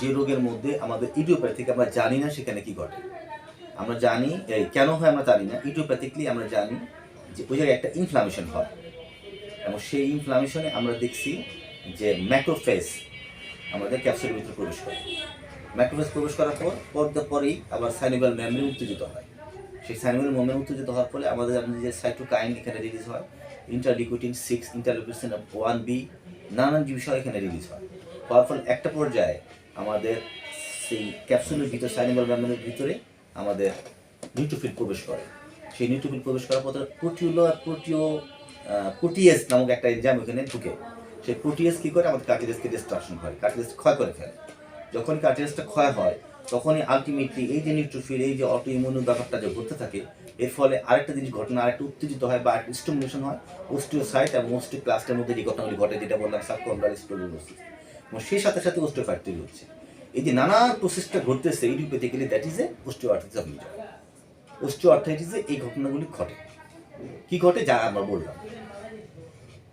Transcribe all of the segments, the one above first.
যে রোগের মধ্যে আমাদের ইডিওপ্যাথিক আমরা জানি না সেখানে কি ঘটে। আমরা জানি কেন হয় আমরা জানি না। ইডিওপ্যাথিকলি আমরা জানি যে ওই জায়গায় একটা ইনফ্লামেশন হয়। এবং সেই ইনফ্লামেশনে আমরা দেখছি যে ম্যাক্রোফেস আমাদের ক্যাপসুলের ভিতরে প্রবেশ করে। ম্যাক্রোফেস প্রবেশ করার পর পর্দা পরেই আবার সাইনোভাল মেমরি উত্তেজিত হয়। সেই সাইনোভাল মেমরি উত্তেজিত হওয়ার ফলে আমাদের আমাদের যে সাইটোকাইন এখানে রিলিজ হয় interleukin six interleukin one B নানান বিষয় এখানে রিলিজ হয়। হওয়ার ফলে একটা পর্যায়ে আমাদের সেই ক্যাপসুলের ভিতরে সাইনোভাল মেমরির ভিতরে আমাদের নিউট্রোফিল প্রবেশ করে। সেই নিউট্রোফিল প্রবেশ করার পর প্রোটিওলো আর প্রোটিও প্রোটিএস নামক একটা এনজাইম ওখানে ঢুকে। সেই প্রোটিএস কি করে? আমাদের কার্টিলেজকে ডিস্ট্রাকশন করে কার্টিলেজ ক্ষয় করে ফেলে। যখন কার্টিলেজটা ক্ষয় হয়, তখনই আলটিমেটলি এই যে নিউট্রোফিল এই যে অটো ইমিউন ব্যাপারটা যে ঘটতে থাকে, এর ফলে আরেকটা জিনিস ঘটনা আরেকটা উত্তেজিত হয় বা একটা স্টিমুলেশন হয় অস্টিওসাইট এবং অস্টিওক্লাস্টের মধ্যে যে ঘটনাগুলি ঘটে, যেটা বললাম সাবকন্ডাল স্পোলোসিস এবং সেই সাথে সাথে অস্টিওফাইট তৈরি হচ্ছে। এই যে নানা প্রসেসটা ঘটতেছে idiopathically that is a osteoarthritis of liver অস্টিওআর্থাইটিসে এই ঘটনাগুলি ঘটে। কি ঘটে? যা আমরা বললাম।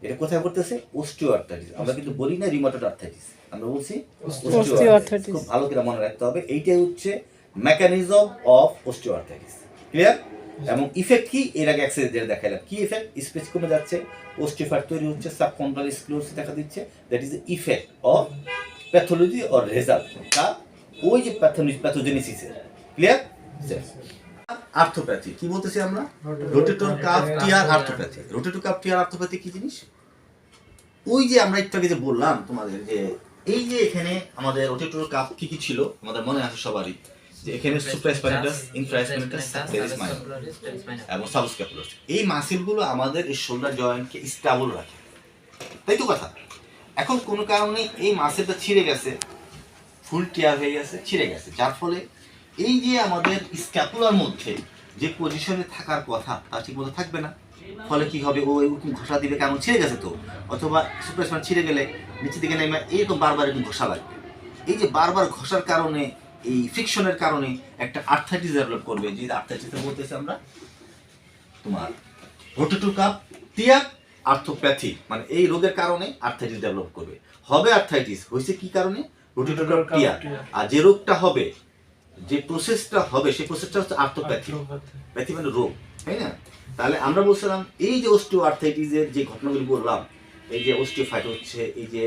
এটা কোথায় ঘটতেছে? অস্টিওআর্থাইটিস আমরা কিন্তু বলি না রিমোটেড আর্থাইটিস আমরা বলছি. খুব ভালো করে মনে রাখতে হবে। এইটাই হচ্ছে মেকানিজম অফ অস্টিওআর্থাইটিস ক্লিয়ার এবং ইফেক্ট কি? এর আগে এক্সারসাইজ যেটা দেখালাম কি ইফেক্ট স্পেস কমে যাচ্ছে অস্টিওফাইট তৈরি হচ্ছে সাবকন্ডাল স্ক্লিরোসিস দেখা দিচ্ছে। That is effect of pathology or result তার ওই যে প্যাথোলজি প্যাথোজেনেসিসের ক্লিয়ার আর্থোপ্যাথি কি বলতেছি আমরা? Rotator cuff tear arthropathy rotator cuff tear arthropathy কি জিনিস? ওই যে আমরা একটু আগে যে বললাম তোমাদের যে এই যে এখানে আমাদের রোটেটর কাপ কি কি ছিল? আমাদের মনে আছে সবারই। যে এখানে সুপ্রাস্পাইনাটাস ইনফ্রাস্পাইনাটাস সেরিস মাইনর এবং সাবস্ক্যাপুলার এই মাসেলগুলো আমাদের এই শোল্ডার জয়েন্টকে স্টেবল রাখে। তাই তো কথা। এখন কোনো কারণে এই মাসেলটা ছিঁড়ে গেছে। ফুল টিয়ার হয়ে গেছে ছিঁড়ে গেছে। যার ফলে এই যে আমাদের স্ক্যাপুলার মধ্যে যে পজিশনে থাকার কথা তা ঠিক মতো থাকবে না। ফলে কি হবে? ও এরকম ঘষা দিলে কেমন? ছিঁড়ে গেছে তো। অথবা সুপ্রেসমান ছিঁড়ে গেলে নিচে দিকে নেমে এরকম বারবার এরকম ঘষা লাগবে। এই যে বারবার ঘষার কারণে এই ফ্রিকশনের কারণে একটা আর্থাইটিস ডেভেলপ করবে যে আর্থাইটিস বলতেছি আমরা তোমার রোটেটু কাপ টিয়ার আর্থোপ্যাথি মানে এই রোগের কারণে আর্থাইটিস ডেভেলপ করবে। হবে আর্থাইটিস হয়েছে কি কারণে? রোটেটু কাপ টিয়ার আর যে রোগটা হবে যে প্রসেসটা হবে সেই প্রসেসটা হচ্ছে আর্থোপ্যাথি প্যাথি মানে রোগ তাই না? তাহলে আমরা বলছিলাম এই যে অস্টিও আর্থাইটিসের যে ঘটনাগুলি বললাম এই যে অস্টিওফাইট হচ্ছে এই যে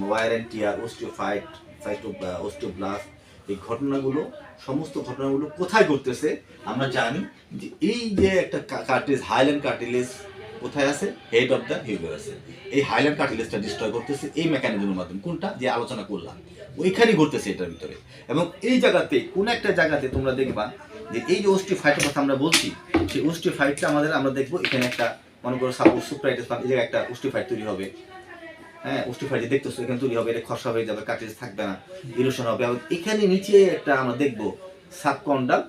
wear and tear osteophyte phyto osteoblast এই ঘটনাগুলো, সমস্ত ঘটনাগুলো কোথায় ঘটতেছে, আমরা জানি যে এই যে একটা কার্টিলেজ হাইল্যান্ড কার্টিলেজ কোথায় আছে? হেড অফ দ্য হিউমারাসে এই হাইল্যান্ড কার্টিলেজটা ডিস্ট্রয় করতেছে এই মেকানিজমের মাধ্যমে। কোনটা? যে আলোচনা করলাম। ওইখানেই ঘটতেছে এটার ভিতরে। এবং এই জায়গাতে, কোন একটা জায়গাতে তোমরা দেখবা যে এই যে অস্টিওফাইটের কথা আমরা বলছি, সেই অস্টিওফাইটটা আমাদের, আমরা দেখব এখানে একটা, মনে করো সাপোজ সুপ্রাইটিস এই জায়গায় একটা অস্টিওফাইট তৈরি হবে। হ্যাঁ অস্টিওফাইট যে দেখতেছো, এখানে তৈরি হবে, এটা খসা হয়ে যাবে কার্টিলেজ থাকবে না ইরোশন হবে। এখানে নিচে একটা আমরা দেখব সাবকন্ডাল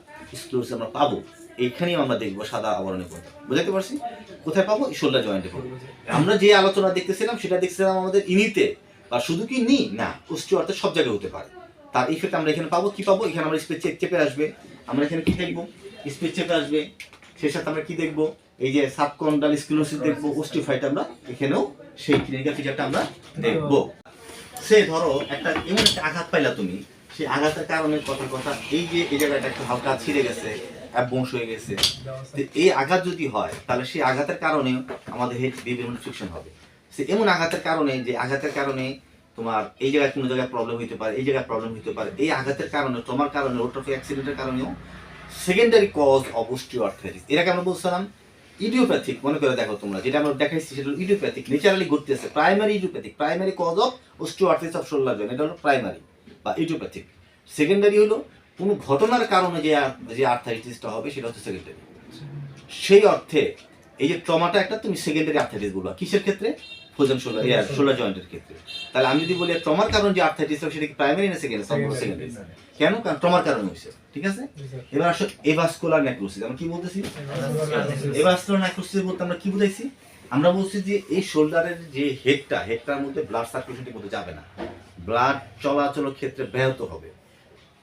স্ক্লোস আমরা পাবো। এইখানেই আমরা দেখব সাদা আবরণের কথা বুঝাতে পারছি? কোথায় পাবো? শোল্ডার জয়েন্টে পাবো। আমরা যে আলোচনা দেখতেছিলাম, সেটা দেখছিলাম আমাদের ইনিতে, বা শুধু কি নি? না অস্টিওআর্থের সব জায়গায় হতে পারে। তার ইফেক্ট আমরা এখানে পাবো, কি পাবো? এখানে আমরা স্পেস চেপে আসবে। আমরা এখানে কি দেখব? স্পেস চেপে আসবে। সেই সাথে আমরা কি দেখব? এই যে সাবকন্ডাল স্ক্লোসিস দেখব অস্টিওফাইট আমরা এখানেও সেই ক্লিনিক্যাল ফিচারটা আমরা দেখব। সে ধরো একটা এমন একটা আঘাত পাইলা তুমি, সেই আঘাতের কারণে কথা কথা এই যে এই জায়গাটা একটা হালকা ছিঁড়ে গেছে বংশ হয়ে গেছে। এই আঘাত যদি হয়, তাহলে সেই আঘাতের কারণে আমাদের বিভিন্ন ফ্রিকশন হবে। সে এমন আঘাতের কারণে যে আঘাতের কারণে তোমার এই জায়গায় কোনো জায়গায় প্রবলেম হতে পারে, এই জায়গায় প্রবলেম হতে পারে, এই আঘাতের কারণে, তোমার কারণে রোটফি অ্যাক্সিডেন্টের কারণেও সেকেন্ডারি কজ অফ অস্টিওআর্থাইটিস এটাকে আমরা বলছিলাম ইডিওপ্যাথিক মনে করে দেখো তোমরা যেটা আমরা দেখাইছি সেটা ইডিওপ্যাথিক ন্যাচারালি ঘটতেছে primary idiopathic primary cause of osteoarthritis of shoulder joint এটা হলো প্রাইমারি বা ইডিওপ্যাথিক। সেকেন্ডারি হলো কোনো ঘটনার কারণে যে যে আর্থাইটিসটা হবে সেটা হচ্ছে সেকেন্ডারি সেই অর্থে এই যে ট্রমাটা একটা তুমি সেকেন্ডারি আর্থাইটিস বলবা। কিসের ক্ষেত্রে? ফোজন শোল্ডার শোল্ডার জয়েন্টের ক্ষেত্রে। তাহলে আমি যদি বলি ট্রমার কারণে যে আর্থাইটিস হবে সেটা কি প্রাইমারি না সেকেন্ডারি সেকেন্ডারি কেন? কারণ ট্রমার কারণে হয়েছে। ঠিক আছে? এবার আসো এভাস্কুলার নেক্রোসিস আমরা কি বলতেছি? এভাস্কুলার নেক্রোসিস বলতে আমরা কি বুঝাইছি? আমরা বলছি যে এই শোল্ডারের যে হেডটা হেডটার মধ্যে ব্লাড সার্কুলেশন ঠিক মতো যাবে না। ব্লাড চলাচলের ক্ষেত্রে ব্যাহত হবে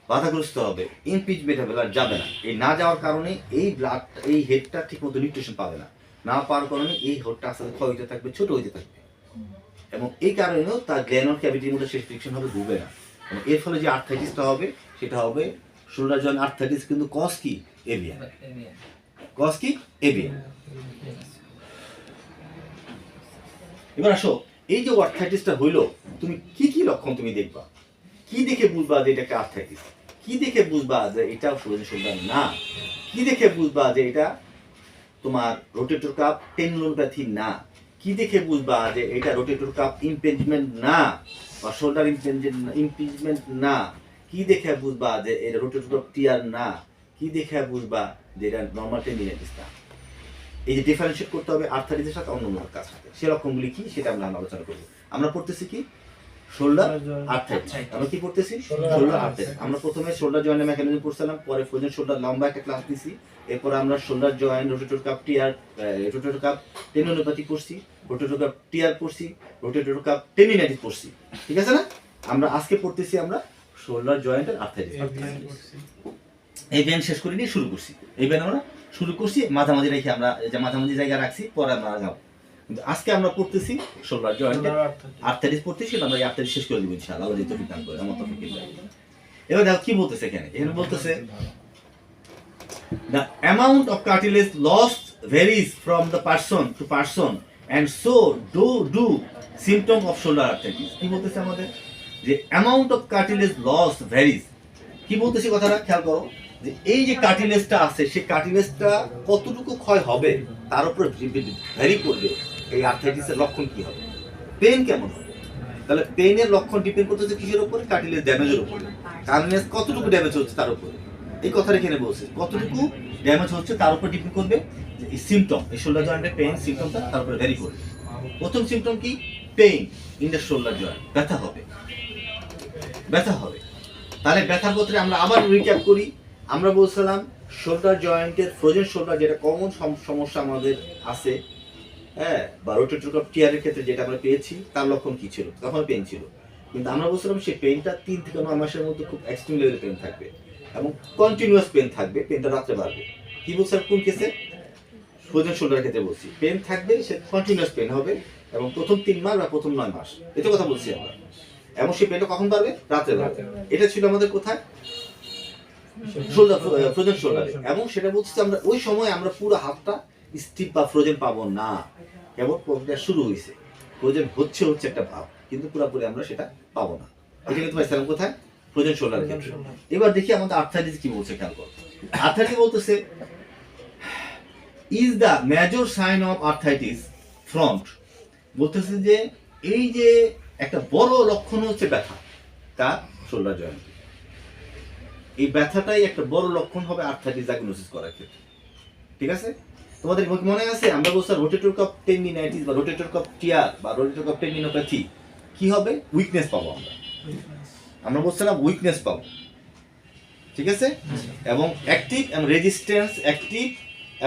বাধাগ্রস্ত হবে ইনপিচমেন্ট হবে ব্লাড যাবে না। এই না যাওয়ার কারণে এই ব্লাড এই হেডটা ঠিক মতো নিউট্রিশন পাবে না। না পাওয়ার কারণে এই হেডটা আস্তে আস্তে ক্ষয় হতে থাকবে ছোট হতে থাকবে। এবং এই কারণেও তার গ্ল্যানোর ক্যাভিটির মধ্যে সেই ফ্রিকশন হবে ডুবে না। এবং এর ফলে যে আর্থাইটিসটা হবে সেটা হবে শোল্ডার জয়েন্ট আর্থাইটিস কিন্তু কস কি? এভিয়ান কস কি? এভিয়ান এবার আসো এই যে আর্থাইটিসটা হইল তুমি কি কি লক্ষণ তুমি দেখবা? কি দেখে বুঝবা যে এটা একটা আর্থাইটিস কি দেখে বুঝবা যে এটা ফ্রোজেন শোল্ডার না? কি দেখে বুঝবা যে এটা তোমার রোটেটর কাপ টেন্ডোনোপ্যাথি না? কি দেখে বুঝবা যে এটা রোটেটর কাপ ইমপেঞ্জমেন্ট না? বা শোল্ডার ইমপেঞ্জমেন্ট না? কি দেখে বুঝবা যে এটা রোটেটর কাপ টিয়ার না? কি দেখে বুঝবা যে এটা নর্মাল টেন্ডিনাইটিস না? এই যে ডিফারেন্সিয়েট করতে হবে আর্থারিসের সাথে অন্য কাজ সাথে সে লক্ষণগুলি কি? সেটা আমরা আলোচনা করব। আমরা পড়তেছি কি? শোল্ডার আর্থাইটিস আমরা কি পড়তেছি? শোল্ডার। আর্থাইটিস আমরা প্রথমে শোল্ডার জয়েন্টের মেকানিজম পড়ছিলাম পরে ফ্রোজেন শোল্ডার লম্বা একটা ক্লাস দিছি। এরপর আমরা shoulder joint rotator cuff tear rotator cuff tendinopathy পড়ছি রোটেটর কাপ টিয়ার পড়ছি রোটেটর কাপ টেনিনাইটিস পড়ছি ঠিক আছে না? আমরা আজকে পড়তেছি আমরা শোল্ডার জয়েন্টের আর্থাইটিস এই ব্যায়াম শেষ করে নিয়ে শুরু করছি। এই ব্যায়াম আমরা শুরু করছি মাঝামাঝি রেখে আমরা যে মাঝামাঝি জায়গা রাখছি পরে আমরা যাব কিন্তু আজকে আমরা পড়তেছি শোল্ডার জয়েন্টের আর্থাইটিস পড়তেছি আমরা আর্থাইটিস শেষ করে দিব ইনশাআল্লাহ। আল্লাহ তৌফিক দান করে আমার এবার দেখো কি বলতেছে এখানে। এখানে বলতেছে the amount of cartilage lost varies from the person to person and so do do symptom of shoulder arthritis. কি বলতেছে আমাদের? যে amount of cartilage lost varies. কি বলতেছি কথাটা? খেয়াল করো, যে এই যে কার্টিলেজটা আছে, সেই কার্টিলেজটা কতটুকু ক্ষয় হবে, তার উপর ভ্যারি করবে এই আর্থাইটিসের লক্ষণ কি হবে? পেন কেমন হবে? তাহলে পেনের লক্ষণ ডিপেন্ড করতেছে কিসের উপরে? কার্টিলেজ ড্যামেজের উপরে। কার্টিলেজ কতটুকু ড্যামেজ হচ্ছে তার উপরে? এই কথাটা এখানে বলছে, কতটুকু ড্যামেজ হচ্ছে তার উপর ডিপেন্ড করবে? এই সিমটম এই শোল্ডার জয়েন্টের পেইন সিমটমটা তার উপরে ভ্যারি করবে। প্রথম সিমটম কি? Pain in the shoulder joint ব্যথা হবে। ব্যথা হবে। তাহলে ব্যথার ক্ষেত্রে আমরা আবার রিক্যাপ করি। আমরা বলছিলাম শোল্ডার জয়েন্টের ফ্রোজেন শোল্ডার যেটা কমন সমস্যা আমাদের আছে। হ্যাঁ বা রোটেটর কাপ টিয়ারের ক্ষেত্রে যেটা আমরা পেয়েছি, তার লক্ষণ কি ছিল? তখন পেন ছিল। কিন্তু আমরা বলছিলাম সেই পেনটা তিন থেকে নয় মাসের মধ্যে খুব এক্সট্রিম লেভেলের পেন থাকবে এবং কন্টিনিউয়াস পেন থাকবে পেনটা রাত্রে বাড়বে। কি বলছিলাম কোন কেসে ফ্রোজেন শোল্ডার ক্ষেত্রে বলছি। পেন থাকবে, সে কন্টিনিউয়াস পেন হবে এবং প্রথম তিন মাস বা প্রথম নয় মাস। এটা কথা বলছি আমরা। এবং সে পেনটা কখন বাড়বে রাত্রে বাড়বে এটা ছিল আমাদের কোথায়? শোল্ডার ফ্রোজেন শোল্ডারে এবং সেটা বলছি আমরা ওই সময় আমরা পুরো হাতটা স্টিপ বা ফ্রোজেন পাবো না। কেবল প্রক্রিয়া শুরু হয়েছে ফ্রোজেন হচ্ছে হচ্ছে একটা ভাব। কিন্তু পুরোপুরি আমরা সেটা পাবো না। এটা কিন্তু পাইছিলাম কোথায়? ফ্রোজেন শোল্ডার এবার দেখি আমাদের আর্থাইটিস কি বলছে খেয়াল করো। আর্থাইটিস বলতেছে is the major sign of arthritis front বলতেছে যে এই যে একটা বড় লক্ষণ হচ্ছে ব্যথা তা শোল্ডার জয়েন্ট এই ব্যথাটাই একটা বড় লক্ষণ হবে আর্থাইটিস ডায়াগনোসিস করার ক্ষেত্রে। ঠিক আছে? তোমাদের মনে আছে? আমরা বলছি রোটেটর কাপ টেন্ডিনাইটিস বা রোটেটর কাপ টিয়ার বা রোটেটর কাপ টেন্ডিনোপ্যাথি কি হবে? উইকনেস পাবো আমরা। আমরা বলছিলাম উইকনেস পাবো। ঠিক আছে? এবং অ্যাক্টিভ এবং রেজিস্ট্যান্স অ্যাক্টিভ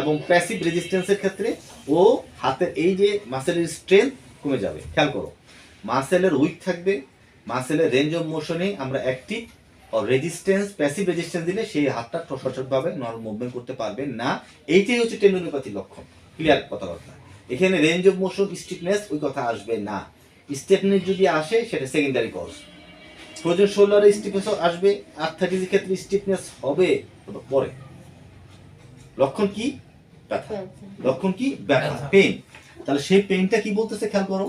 এবং প্যাসিভ রেজিস্ট্যান্সের ক্ষেত্রে ও হাতের এই যে মাসেলের স্ট্রেংথ কমে যাবে। খেয়াল করো। মাসেলের উইক থাকবে মাসেলের রেঞ্জ অফ মোশনে আমরা অ্যাক্টিভ রেজিস্ট্যান্স প্যাসিভ রেজিস্ট্যান্স দিলে সেই হাতটা সঠিকভাবে নর্মাল মুভমেন্ট করতে পারবে না। এইটাই হচ্ছে টেন্ডোনোপ্যাথির লক্ষণ। ক্লিয়ার কথাবার্তা এখানে রেঞ্জ অফ মোশন স্টিফনেস ওই কথা আসবে না। স্টিফনেস যদি আসে সেটা সেকেন্ডারি কজ ফ্রোজেন শোল্ডারে স্টিফনেস আসবে আর্থাইটিসের ক্ষেত্রে স্টিফনেস হবে পরে। লক্ষণ কি? ব্যথা। লক্ষণ কি? ব্যথা ব্যথা। পেন তাহলে সেই পেনটা কি বলতেছে খেয়াল করো।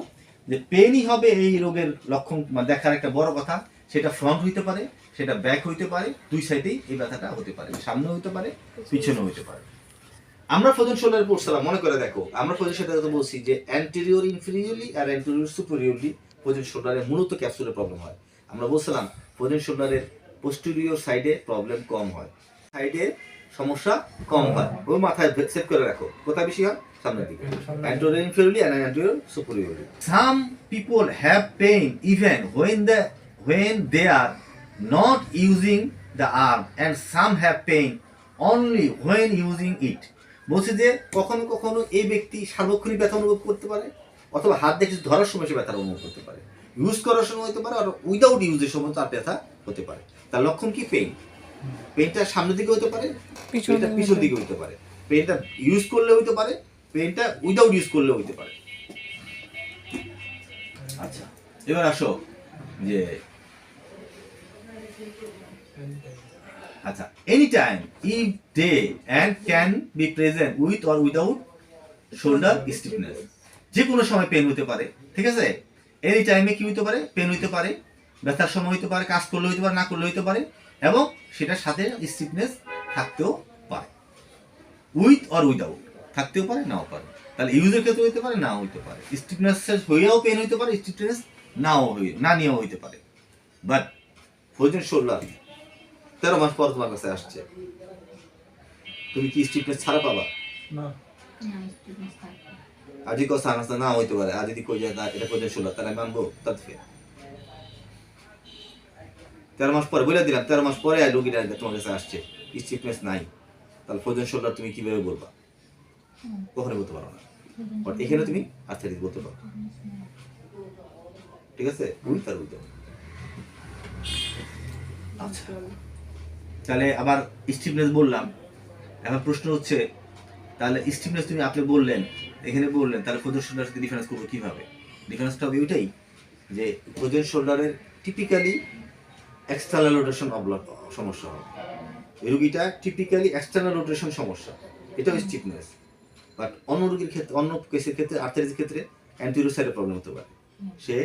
যে পেনই হবে এই রোগের লক্ষণ দেখার একটা বড় কথা, সেটা ফ্রন্ট হইতে পারে, সেটা ব্যাক হইতে পারে, দুই সাইডেই এই ব্যথাটা হতে পারে সামনে হইতে পারে পিছনে হইতে পারে। আমরা ফ্রোজেন শোল্ডারে পড়ছিলাম মনে করে দেখো, আমরা ফ্রোজেন শোল্ডারে তো বলছি যে অ্যান্টেরিয়র ইনফিরিয়রলি আর অ্যান্টেরিয়র সুপেরিয়রলি ফ্রোজেন শোল্ডারে মূলত ক্যাপসুলের প্রবলেম হয়। আমরা বলছিলাম ফ্রোজেন শোল্ডারের পোস্টেরিয়র সাইডে প্রবলেম কম হয়। সাইডে সমস্যা কম হয়। ওই মাথায় সেট করে রাখো। কোথায় বেশি হয়? সামনের দিকে। Anterior inferiorly and anterior superiorly. Some people have pain even when the when they are not using the arm, and some have pain only when using it. বলছে যে কখনো কখনো এই ব্যক্তি সার্বক্ষণিক ব্যথা অনুভব করতে পারে অথবা হাত দেখে ধরার সময় সে ব্যথা অনুভব করতে পারে। ইউজ করার সময় হতে পারে আর উইদাউট ইউজের সময় তার ব্যথা হতে পারে। তার লক্ষণ কি? পেইন পেইনটা সামনের দিকে হতে পারে পেনটা পিছন দিকে হইতে পারে। পেনটা ইউজ করলে হইতে পারে পেনটা উইদাউট ইউজ করলে হইতে পারে। আচ্ছা এবার আসো যে আচ্ছা any time if day and can be present with or without shoulder stiffness যে কোনো সময় পেন হতে পারে ঠিক আছে? এনি টাইমে কি হতে পারে? পেন হইতে পারে ব্যথার সময় হইতে পারে কাজ করলে হইতে পারে না করলে হইতে পারে। এবং সেটার সাথে স্টিফনেস থাকতেও পারে। উইথ অর উইদাউট থাকতেও পারে নাও পারে। তাহলে ইউজের ক্ষেত্রে হইতে পারে নাও হইতে পারে। স্টিফনেস হইয়াও পেন হইতে পারে স্টিফনেস নাও হয়ে না নিয়েও হইতে পারে। বাট ফোজন শোল্ডার তেরো মাস পর তোমার কাছে আসছে। তুমি কি স্টিফনেস ছাড়া পাবা? না। আর যদি কথা আনাস না হইতে পারে। আর যদি কই যায় এটা ফোজন শোল্ডার তাহলে আমি মানবো? তার থেকে তেরো মাস পরে বলে দিলাম, তেরো মাস পরে আর রোগীটা তোমার কাছে আসছে। স্টিফনেস নাই। তাহলে ফোজন শোল্ডার তুমি কীভাবে বলবা? কখনো বলতে পারো না। বাট এখানে তুমি আর্থাইটিস বলতে পারো। ঠিক আছে? আর উইথ আচ্ছা। তাহলে আবার স্টিফনেস বললাম। এবার প্রশ্ন হচ্ছে, তাহলে স্টিফনেস তুমি আপনি বললেন, এখানে বললেন, তাহলে ফোজন শোল্ডার সাথে ডিফারেন্স করব কীভাবে? ডিফারেন্সটা হবে ওইটাই, যে ফোজন শোল্ডারের টিপিক্যালি এক্সটার্নাল রোটেশন অবলক সমস্যা হবে এই রুগীটা টিপিক্যালি এক্সটার্নাল রোটেশন সমস্যা। এটাও স্টিফনেস বাট অন্য রোগীর ক্ষেত্রে, অন্য কেসের ক্ষেত্রে আর্থারিসের ক্ষেত্রে অ্যান্টিরোসাইডের প্রবলেম হতে পারে। সে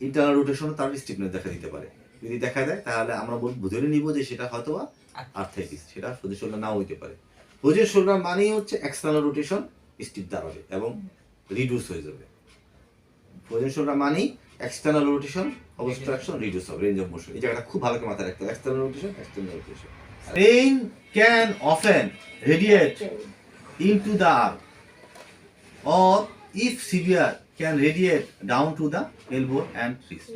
ইন্টারনাল রোটেশন তার স্টিফনেস দেখা দিতে পারে। যদি দেখা যায়, তাহলে আমরা ধরে নিব যে সেটা হয়তো বা আর্থাইটিস সেটা ফোজের শোল্ডার নাও হইতে পারে। ফোজের শোল্ডার মানেই হচ্ছে এক্সটার্নাল রোটেশন স্টিফ দাঁড়াবে এবং রিডিউস হয়ে যাবে। ফোজেন শোল্ডার মানেই এক্সটার্নাল রোটেশন অবস্ট্রাকশন রিডিউস হবে রেঞ্জ অফ মোশন এই জায়গাটা খুব ভালো করে মাথায় রাখতে হবে external rotation external rotation pain can often radiate into the arm or if severe can radiate down to the elbow and wrist.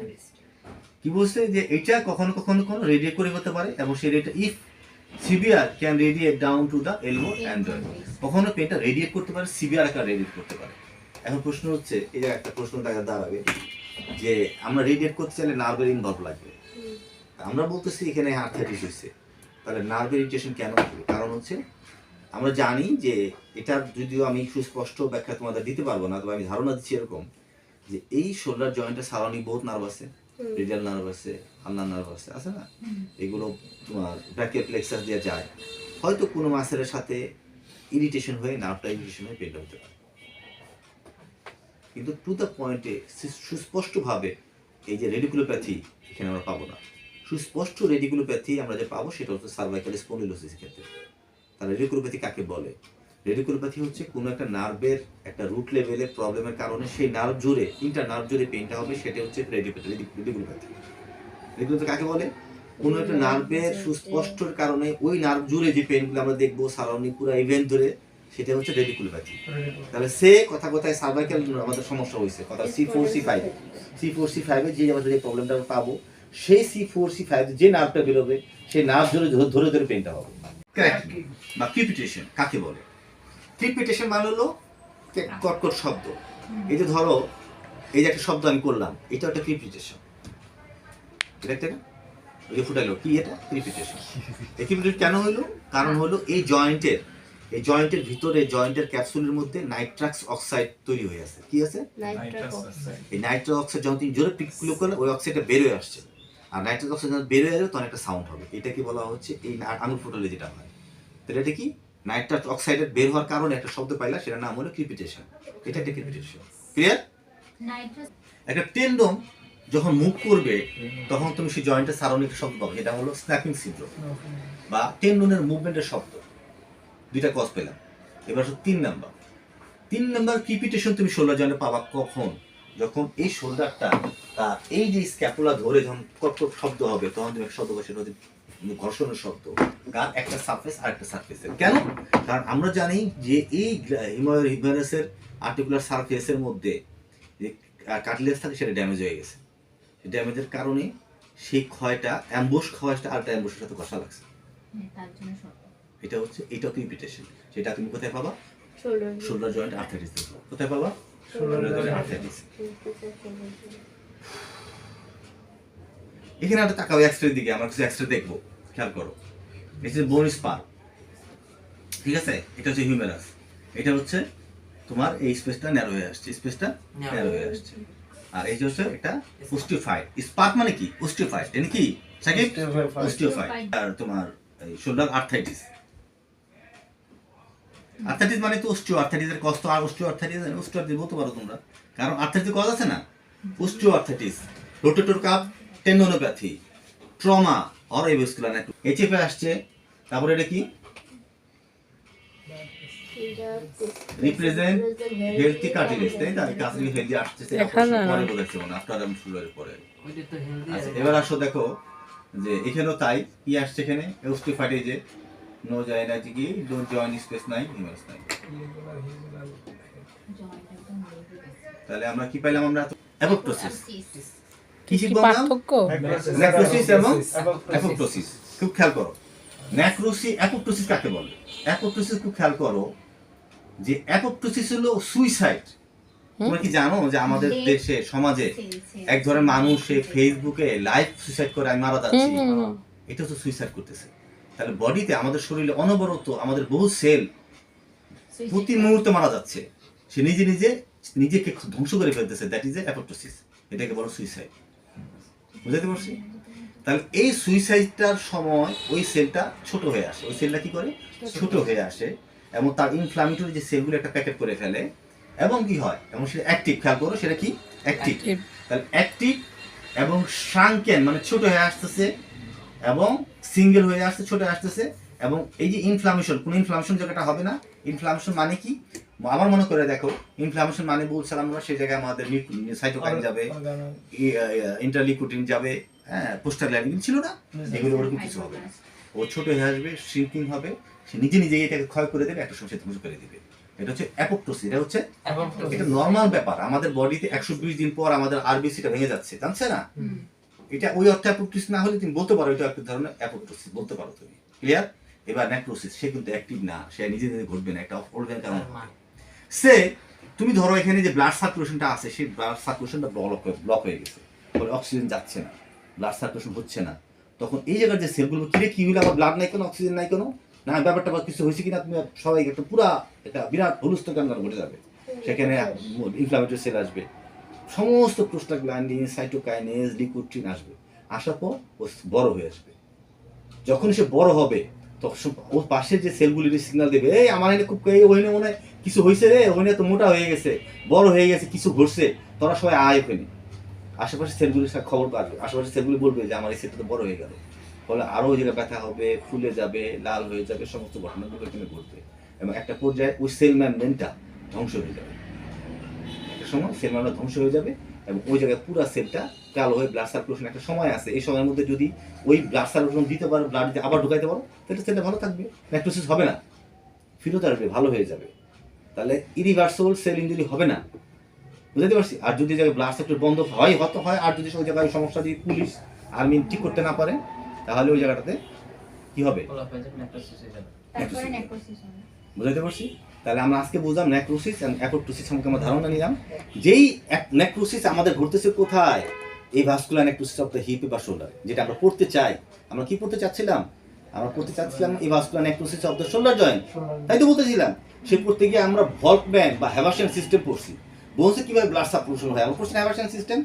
কি বলছে যে এটা কখনো কখনো কখনো রেডিয়েট করে হতে পারে এবং সেই radiate if severe can radiate down to the elbow and কখনো পেনটা রেডিয়েট করতে পারে সিভিয়ার আকার রেডিয়েট করতে পারে। এখন প্রশ্ন হচ্ছে এই যে একটা প্রশ্ন দেখা দাঁড়াবে যে আমরা রেডিয়েট করতে চাইলে নার্ভের ইনভলভ লাগবে। আমরা বলতেছি এখানে আর্থাইটিস হয়েছে তাহলে নার্ভের ইরিটেশন কেন হবে? কারণ হচ্ছে আমরা জানি যে এটা যদিও আমি সুস্পষ্ট ব্যাখ্যা তোমাদের দিতে পারব না তবে আমি ধারণা দিচ্ছি এরকম যে এই শোল্ডার জয়েন্টের সারাউন্ডিং বহুত নার্ভ আছে রেডিয়াল নার্ভ আছে আন্নার নার্ভ আছে আছে না? এগুলো তোমার ব্র্যাকিয়াল প্লেক্সাস দিয়ে যায়। হয়তো কোনো মাসেলের সাথে ইরিটেশন হয়ে নার্ভটা ইরিটেশন হয়ে পেনটা হতে পারে। কিন্তু টু দ্য পয়েন্টে সুস্পষ্টভাবে এই যে রেডিকুলোপ্যাথি এখানে আমরা পাবো না। সুস্পষ্ট রেডিকুলোপ্যাথি আমরা যে পাবো সেটা হচ্ছে সার্ভাইকাল স্পন্ডিলোসিস ক্ষেত্রে। তাহলে রেডিকুলোপ্যাথি কাকে বলে? রেডিকুলোপ্যাথি হচ্ছে কোনো একটা নার্ভের একটা রুট লেভেলের প্রবলেমের কারণে সেই নার্ভ জুড়ে ইন্টার নার্ভ জুড়ে পেনটা হবে, সেটা হচ্ছে রেডিকুলোপ্যাথি রেডিকুলোপ্যাথি রেডিকুলোপ্যাথি কাকে বলে? কোনো একটা নার্ভের সুস্পষ্টর কারণে ওই নার্ভ জুড়ে যে পেনগুলো আমরা দেখব সারাউন্ডিং পুরো ইভেন্ট ধরে সেটা হচ্ছে রেডিকুলোপ্যাথি তাহলে সে কথা কথায়? সার্ভাইকাল আমাদের সমস্যা হয়েছে। কথা C four C five C four C ফাইভে যে আমাদের যে প্রবলেমটা আমরা পাবো সেই সি ফোর সি ফাইভ যে নার্ভটা বেরোবে সেই নার্ভ ধরে ধরে- ধরে পেনটা হবে। ক্র্যাকিং বা ক্রিপিটেশন কাকে বলে? ক্রিপিটেশন মানে হলো কটকট শব্দ। এই যে ধরো এই যে একটা শব্দ আমি করলাম এটা একটা ক্রিপিটেশন এটা একটা ওই যে ফুটাইলো কি এটা? ক্রিপিটেশন এই ক্রিপিটেশন কেন হইল? কারণ হলো এই জয়েন্টের এই জয়েন্টের ভিতরে জয়েন্টের ক্যাপসুলের মধ্যে নাইট্রাক্স অক্সাইড তৈরি হয়ে আছে। কি আছে? এই নাইট্রাস অক্সাইড যখন তুমি জোরে পিকগুলো করলে ওই অক্সাইডটা বেরোয় আসছে। আর নাইট্রাক্স অক্সাইড যখন বেরোয় আসবে তখন একটা সাউন্ড হবে। এটাকে বলা হচ্ছে এই আঙুল ফুটলে যেটা হয়। তাহলে এটা কি? নাইট্রাস অক্সাইডের বের হওয়ার কারণে একটা শব্দ পাইলা সেটার নাম হলো ক্রিপিটেশন এটা একটা ক্রিপিটেশন ক্লিয়ার একটা টেন্ডন যখন মুভ করবে তখন তুমি সেই জয়েন্টের সারাউন্ডিং শব্দ পাবে। এটা হলো স্ন্যাপিং সিন্ড্রোম বা টেন্ডনের মুভমেন্টের শব্দ। দুইটা কজ পেলাম। এবার হচ্ছে তিন নাম্বার তিন নাম্বার ক্রিপিটেশন তুমি শোল্ডার জয়েন্টে পাবা কখন? যখন এই শোল্ডারটা তার এই যে স্ক্যাপুলা ধরে যখন কটকট শব্দ হবে, তখন তুমি একটা শব্দ সেটা ঘর্ষণের শব্দ। কার একটা সারফেস আর একটা সারফেসের কেন? কারণ আমরা জানি যে এই হিউম্যানাসের আর্টিকুলার সারফেসের মধ্যে যে কাটলেস থাকে, সেটা ড্যামেজ হয়ে গেছে। ড্যামেজের কারণে সেই ক্ষয়টা অ্যাম্বুশ ক্ষয়টা, আরেকটা অ্যাম্বুশের সাথে কষা লাগছে। এটা হচ্ছে এটা ক্রিপিটেশন সেটা তুমি কোথায় পাবা? Shoulder joint. আর্থাইটিস কোথায় পাবা? শোল্ডার জয়েন্ট আর্থাইটিস এখানে একটা তাকাও এক্সরে দিকে আমরা কিছু এক্সরে দেখব। খেয়াল করো। এটা বোন স্পার ঠিক আছে? এটা হচ্ছে হিউমেরাস এটা হচ্ছে তোমার এই স্পেসটা ন্যারো হয়ে আসছে। স্পেসটা ন্যারো হয়ে আসছে। আর এই যে হচ্ছে এটা পুস্টিফাইড স্পার্ক মানে কি? পুস্টিফাইড এটা কি সেকেন্ড Osteophyte. আর তোমার এই শোল্ডার আর্থাইটিস আর্থাইটিস মানে তো অস্টিও আর্থাইটিসের কষ্ট আর অস্টিও আর্থাইটিস অস্টিও আর্থাইটিস বলতে পারো তোমরা। কারণ আর্থাইটিস কজ আছে না? Osteoarthritis rotator cuff tendinopathy trauma or avascular এইচএফে আসছে তারপরে এটা কি? রিপ্রেজেন্ট হেলথি কার্টিলেজ তাই না? কাছে হেলদি আসছে পরে বলেছে মানে আফটার আম শুরুর পরে। হেলদি আচ্ছা এবার আসো দেখো যে এখানেও তাই কি আসছে এখানে? অস্টিফাইটে যে। নো জয়েন আছে কি? ডোন্ট জয়েন স্পেস নাই হিউমাস নাই তাহলে আমরা কি পাইলাম আমরা? অ্যাপোপ্টোসিস কি কি শিখব আমরা? পার্থক্য? নেক্রোসিস এবং Apoptosis. অ্যাপোপ্টোসিস খুব খেয়াল করো। নেক্রোসি অ্যাপোপ্টোসিস কাকে বলে? অ্যাপোপ্টোসিস খুব খেয়াল করো যে অ্যাপোপ্টোসিস হলো সুইসাইড তোমরা কি জানো যে আমাদের দেশে সমাজে এক ধরনের মানুষ ফেসবুকে লাইভ সুইসাইড করে আমি মারা যাচ্ছি। এটা তো সুইসাইড করতেছে। তাহলে বডিতে আমাদের শরীরে অনবরত আমাদের বহু সেল প্রতি মুহূর্তে মারা যাচ্ছে। সে নিজে নিজে নিজেকে ধ্বংস করে ফেলতেছে দ্যাট ইজ এ অ্যাপোপ্টোসিস এটাকে বলো সুইসাইড বুঝাতে পারছি? তাহলে এই সুইসাইডটার সময় ওই সেলটা ছোট হয়ে আসে। ওই সেলটা কি করে? ছোট হয়ে আসে এবং তার ইনফ্লামেটরি যে সেলগুলো একটা প্যাকেট করে ফেলে। এবং কি হয়? এবং সেটা অ্যাক্টিভ খেয়াল করো সেটা কি? অ্যাক্টিভ তাহলে অ্যাক্টিভ এবং শ্রাঙ্কেন মানে ছোট হয়ে আসতেছে এবং সিঙ্গেল হয়ে আসছে ছোট আসতেছে। এবং এই যে ইনফ্লামেশন কোন ইনফ্লামেশন জায়গাটা হবে না। ইনফ্লামেশন মানে কি? আমার মনে করে দেখো ইনফ্লামেশন মানে বলছিলাম আমরা সেই জায়গায় আমাদের সাইটোকাইন যাবে ইন্টারলিকুটিন যাবে হ্যাঁ পোস্টারলাইন ছিল না? এগুলো ওরকম কিছু হবে না। ও ছোট হয়ে আসবে শ্রিঙ্কিং হবে সে নিজে নিজে এটাকে ক্ষয় করে দেবে একটা সময় ধ্বংস করে দেবে। এটা হচ্ছে অ্যাপোপ্টোসিস এটা হচ্ছে এটা নর্মাল ব্যাপার। আমাদের বডিতে একশো বিশ দিন পর আমাদের আরবিসিটা ভেঙে যাচ্ছে জানছে না? এটা ওই অর্থে অ্যাপোপ্টোসিস না হলে তুমি বলতে পারো এটা একটা ধরনের অ্যাপোপ্টোসিস বলতে পারো তুমি। ক্লিয়ার এবার নেক্রোসিস সে কিন্তু অ্যাক্টিভ না সে নিজে নিজে ঘটবে না একটা অর্গান কারণ সে তুমি ধরো এখানে যে ব্লাড সার্কুলেশনটা আছে সেই ব্লাড সার্কুলেশনটা ব্লক হয়ে ব্লক হয়ে গেছে ফলে অক্সিজেন যাচ্ছে না ব্লাড সার্কুলেশন হচ্ছে না। তখন এই জায়গার যে সেলগুলো কিরে কি হইল? আবার ব্লাড নাই কেন? অক্সিজেন নাই কেন? না ব্যাপারটা বা কিছু হয়েছে কিনা? তুমি সবাই একটা পুরা একটা বিরাট হলুস্ত কান্নার ঘটে যাবে? সেখানে ইনফ্লামেটরি সেল আসবে। সমস্ত প্রোস্টাগ্ল্যান্ডিন সাইটোকাইনেজ লিকুইডটিন আসবে। আসার পর ও বড় হয়ে আসবে। যখন সে বড় হবে, তখন ওর পাশের যে সেলগুলি সিগনাল দেবে, এই, আমার এখানে খুব এই ওখানে মনে কিছু হয়েছে রে, ওখানে তো মোটা হয়ে গেছে, বড় হয়ে গেছে, কিছু ঘটছে। তোরা সবাই আয় ওখানে। আশেপাশে সেলগুলির সাথে খবর পাবে। আশেপাশে সেলগুলি বলবে যে, আমার এই সেলটা তো বড় হয়ে গেল। ফলে আরও ওই জায়গায় ব্যথা হবে, ফুলে যাবে, লাল হয়ে যাবে, সমস্ত ঘটনাগুলো এখানে ঘটবে। এবং একটা পর্যায়ে ওই সেল মেমব্রেনটা ধ্বংস হয়ে যাবে। একটা সময় সেল মেমব্রেন ধ্বংস হয়ে যাবে এবং ওই জায়গায় পুরো সেলটা কালো হয়ে ব্লাড সার্কুলেশন একটা সময় আছে এই সময়ের মধ্যে যদি ওই ব্লাড সার্কুলেশন দিতে পারো ব্লাড দিতে আবার ঢুকাইতে পারো তাহলে সেলটা ভালো থাকবে নেক্রোসিস হবে না। ফিরত আসবে ভালো হয়ে যাবে। তাহলে ইরিভার্সেবল সেল ইঞ্জুরি হবে না। বুঝতে পারছি? আর যদি জায়গায় ব্লাড সার্কুলেশন বন্ধ হয় হয়তো হয় আর যদি ওই জায়গায় সমস্যা যদি পুলিশ আর্মি ঠিক করতে না পারে তাহলে ওই জায়গাটাতে কি হবে। বুঝাইতে পারছি? তাহলে আমরা আজকে বুঝলাম নেক্রোসিস এন্ড অ্যাপোপ্টোসিস সম্পর্কে আমরা ধারণা নিলাম। যেই নেক্রোসিস আমাদের ঘটতেছে কোথায়? এই vascular necrosis of the hip বা শোল্ডার যেটা আমরা পড়তে চাই। আমরা কি পড়তে চাচ্ছিলাম? আমরা পড়তে চাচ্ছিলাম এই vascular necrosis of the shoulder joint তাই তো বলতেছিলাম সে পড়তে গিয়ে আমরা ভল্ট ব্যান্ড বা হ্যাভার্সন সিস্টেম পড়ছি। বলছে কীভাবে ব্লাড সার্কুলেশন হয়? আমরা পড়ছি হ্যাভার্সন সিস্টেম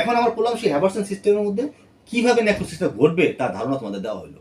এখন আমরা পড়লাম সেই হ্যাভার্সন সিস্টেমের মধ্যে কীভাবে নেক্রোসিসটা ঘটবে তার ধারণা তোমাদের দেওয়া হলো।